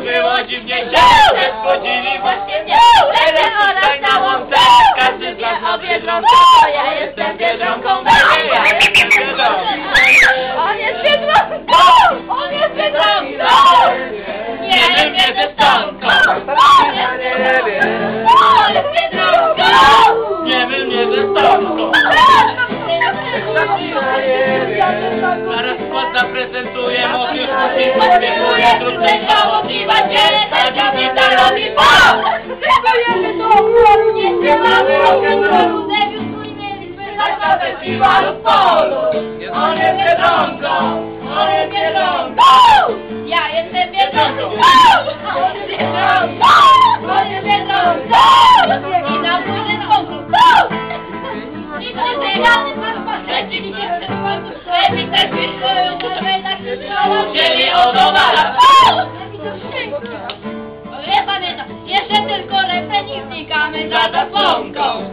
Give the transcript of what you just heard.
było dziwnie właśnie mnie. Teraz tutaj na łące, każdy z nas ma biedronkę, bo ja jestem biedronką, baby, ja jestem biedronką. On jest biedronką! On jest biedronką! Nie wiem, nie ze stonką. On jest biedronką! On jest biedronką! Nie wiem, nie ze stonką. Zaraz młodzież musi żałobliwa się, tak nie to robi, bo! Dziękujemy do obronu, nie śpiewamy rock'n'rollu, debiut mieliśmy na festiwalu w polu. On jest biedronką, on jest biedronką, ja jestem biedronką, on jest biedronką, on jest biedronką, i na płynę z konkursu. I to biegany masz paszczeci, i nie chcę słońcu, lepiej też wyszły, żeby tak się Mrs. the Phone go.